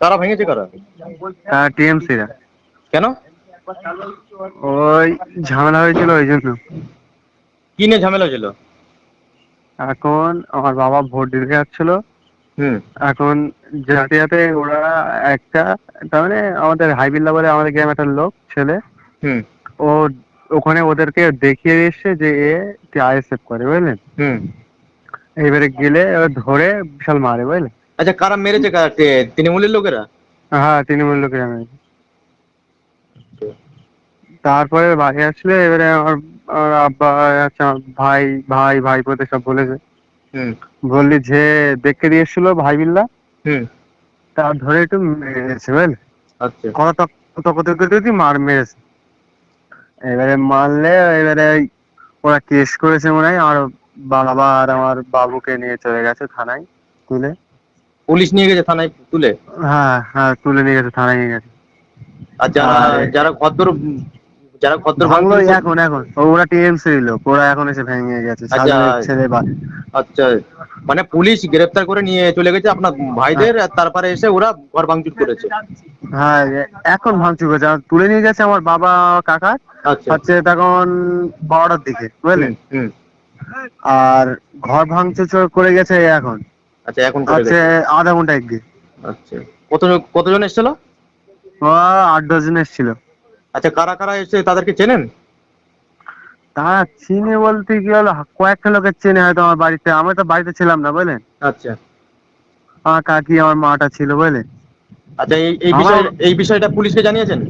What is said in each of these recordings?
কারা ভেঙেছে কারা? টিএমসিরা। কেন? ওই ঝামেলা হয়েছিল ওই জন্য। কি নিয়ে ঝামেলা ছিল এখন আমার বাবা ভোট দিতে যাচ্ছিল। এখন যাতে যাতে ওরা একটা তার মানে আমাদের হাইবিল্লা বলে আমাদের গ্রামে একটা লোক ছেলে হুম। ও ওখানে ওদেরকে দেখিয়ে এসছে যে এ আইএসএফ করে বুঝলেন? হুম। এইবারে গেলে ধরে বিশাল মারে বুঝলেন? আচ্ছা কারা মেরেছে কারা? তৃণমূলের লোকেরা? হ্যাঁ তৃণমূল লোকের আমি তারপরে বাড়ি আসলে এবারে আমার আমার আব্বা আচ্ছা ভাই ভাই ভাই পোতে সব বলেছে। বললি যে দেখতে দিয়ে এসেছিল ভাই বিল্লা। হুম। তার ধরে একটু মেরেছে বুঝলি? আচ্ছা। কথা তক মার মেরেছে এবারে মারলে এবারে ওরা কেস করেছে মনে হয় আর বাবা আর আমার বাবুকে নিয়ে চলে গেছে থানায় তুলে পুলিশ নিয়ে গেছে থানায় তুলে? হ্যাঁ হ্যাঁ তুলে নিয়ে গেছে থানায় নিয়ে গেছে। আর যারা যারা ভাঙলো এখন এখন। ওরা টিএমসি লোক ওরা এখন এসে ভেঙে গেছে আচ্ছা। ছেলে বা আচ্ছা মানে পুলিশ গ্রেফতার করে নিয়ে চলে গেছে আপনার ভাইদের আর তারপরে এসে ওরা ঘর ভাঙচুর করেছে। হ্যাঁ এখন ভাঙচুর করেছে। তুলে নিয়ে গেছে আমার বাবা কাকা আচ্ছা। হচ্ছে তখন বারোটার দিকে বুঝলেন। আর ঘর ভাঙচুর করে গেছে এখন। আচ্ছা এখন গেছে আধা ঘণ্টা এগিয়ে আচ্ছা। কত কতজন এসেছিল? ও আট দশজন এসেছিল। আচ্ছা কারা কারা এসে তাদেরকে চেনেন? তারা চিনে বলতে কি হলো কয়েকটা লোকের চেনে হয়তো আমার বাড়িতে। আমি তো বাড়িতে ছিলাম না বুঝলেন? আচ্ছা। আমার কাকি আমার মাটা ছিল বুঝলেন? আচ্ছা এই এই বিষয় এই বিষয়টা পুলিশকে জানিয়েছেন?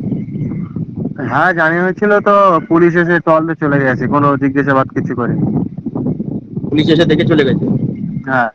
হ্যাঁ জানি হয়েছিল তো পুলিশ এসে তলতে চলে গেছে কোনো জিজ্ঞাসাবাদ কিছু করে পুলিশ এসে দেখে চলে গেছে? হ্যাঁ।